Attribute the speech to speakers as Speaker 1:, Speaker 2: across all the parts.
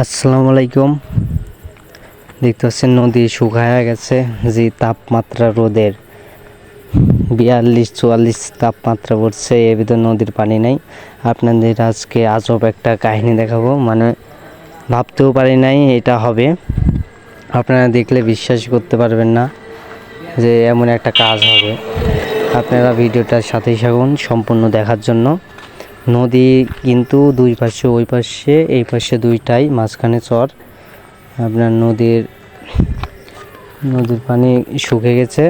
Speaker 1: আসসালামু আলাইকুম। দেখতে পাচ্ছেন নদী শুকায়া গেছে, যে তাপমাত্রা রোদের বিয়াল্লিশ, চুয়াল্লিশ তাপমাত্রা পড়ছে এর ভিতর নদীর পানি নাই। আপনাদের আজকে আজব একটা কাহিনী দেখাবো মানে ভাবতেও পারি নাই এটা হবে। আপনারা দেখলে বিশ্বাস করতে পারবেন না যে এমন একটা কাজ হবে। আপনারা ভিডিওটার সাথেই থাকুন সম্পূর্ণ দেখার জন্য। নদী কিন্তু দুই পাশে, ওই পাশে, এই পাশে দুইটাই, মাঝখানে চর। আপনার নদীর নদীর পানি শুকে গেছে।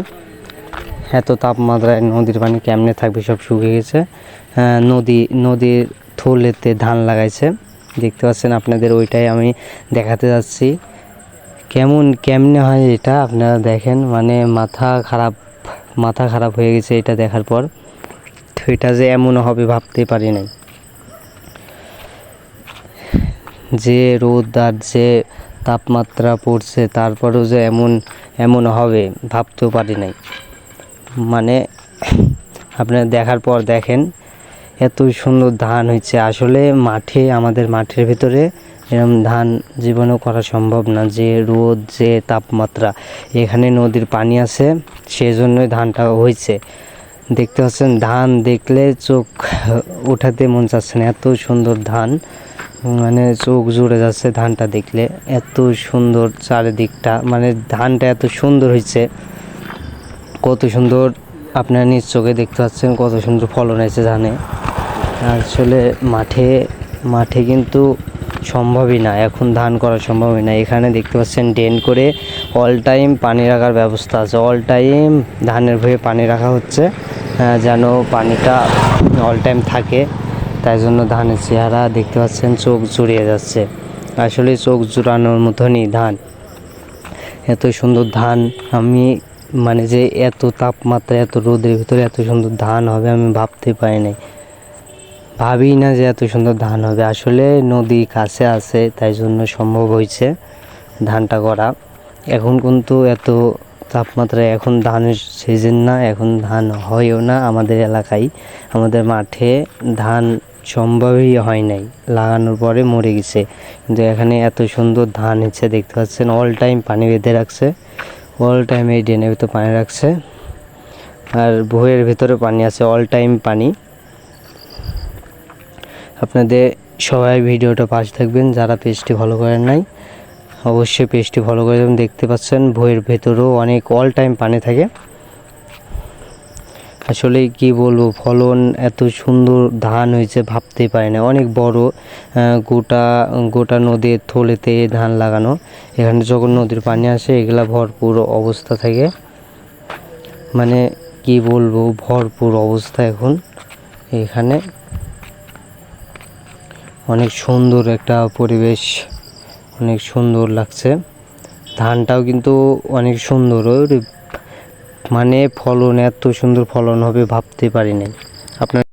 Speaker 1: এত তাপমাত্রায় নদীর পানি কেমনে থাকবে সব শুকে গেছে। নদী, নদীর থলেতে ধান লাগাইছে। দেখতে পাচ্ছেন আপনাদের, ওইটাই আমি দেখাতে যাচ্ছি। কেমন, কেমনে হয় এটা আপনারা দেখেন। মানে মাথা খারাপ মাথা খারাপ হয়ে গেছে এটা দেখার পর। এটা যে এমন হবে ভাবতেই পারি নাই। যে রোদ আর যে তাপমাত্রা পড়ছে, তারপরেও যে এমন এমন হবে ভাবতেও পারি নাই। মানে আপনারা দেখার পর দেখেন, এত সুন্দর ধান হয়েছে। আসলে মাঠে, আমাদের মাঠের ভিতরে এরকম ধান জীবনেও করা সম্ভব না। যে রোদ, যে তাপমাত্রা, এখানে নদীর পানি আছে, সেজন্যই ধানটা হয়েছে। দেখতে পাচ্ছেন, ধান দেখলে চোখ ওঠাতে মন চাচ্ছে না। এত সুন্দর ধান মানে চোখ জুড়ে যাচ্ছে ধানটা দেখলে। এত সুন্দর চারিদিকটা মানে ধানটা এত সুন্দর হয়েছে। কত সুন্দর আপনার নিজ চোখে দেখতে পাচ্ছেন, কত সুন্দর ফলন হয়েছে ধানে। আসলে মাঠে মাঠে কিন্তু সম্ভবই না, এখন ধান করা সম্ভবই না। এখানে দেখতে পাচ্ছেন, ড্রেন করে অল টাইম পানি রাখার ব্যবস্থা আছে। অল টাইম ধানের ভয়ে পানি রাখা হচ্ছে। যেন পানিটা অল টাইম থাকে। তাই জন্য ধানের চেহারা দেখতে পাচ্ছেন, চোখ জুড়িয়ে যাচ্ছে। আসলে চোখ জুড়ানোর মতনই ধান। এত সুন্দর ধান আমি মানে যে এত তাপমাত্রা, এত রোদের ভিতরে এত সুন্দর ধান হবে আমি ভাবতে পারি নাই। ভাবি না যে এত সুন্দর ধান হবে। আসলে নদী কাছে আছে, তাই জন্য সম্ভব হয়েছে ধানটা করা। এখন কিন্তু এত তাপমাত্রায় এখন ধানের সিজন না, এখন ধান হয়ও না আমাদের এলাকায়। আমাদের মাঠে ধান সম্ভবই হয় নাই, লাগানোর পরে মরে গেছে। কিন্তু এখানে এত সুন্দর ধান হচ্ছে, দেখতে পাচ্ছেন অল টাইম পানি বেঁধে রাখছে। অল টাইম এই ড্রেনের ভিতরে পানি রাখছে। আর বইয়ের ভিতরে পানি আছে অল টাইম পানি। আপনাদের সবাই ভিডিওটা পাশ থাকবেন, যারা পেজটি ফলো করেন নাই অবশ্যই পেজটি ফলো করে দেবেন। দেখতে পাচ্ছেন, বইয়ের ভেতরেও অনেক অল টাইম পানি থাকে। আসলে কি বলব, ফলন এত সুন্দর, ধান হয়েছে ভাবতেই পারি না। অনেক বড় গোটা গোটা নদীর থলেতে ধান লাগানো। এখানে যখন নদীর পানি আসে, এগুলা ভরপুর অবস্থা থাকে। মানে কি বলব, ভরপুর অবস্থা এখন এখানে। অনেক সুন্দর একটা পরিবেশ। অনেক সুন্দর লাগছে। ধানটাও কিন্তু অনেক সুন্দর মানে ফলন এত সুন্দর ফলন হবে ভাবতে পারি নাই আপনার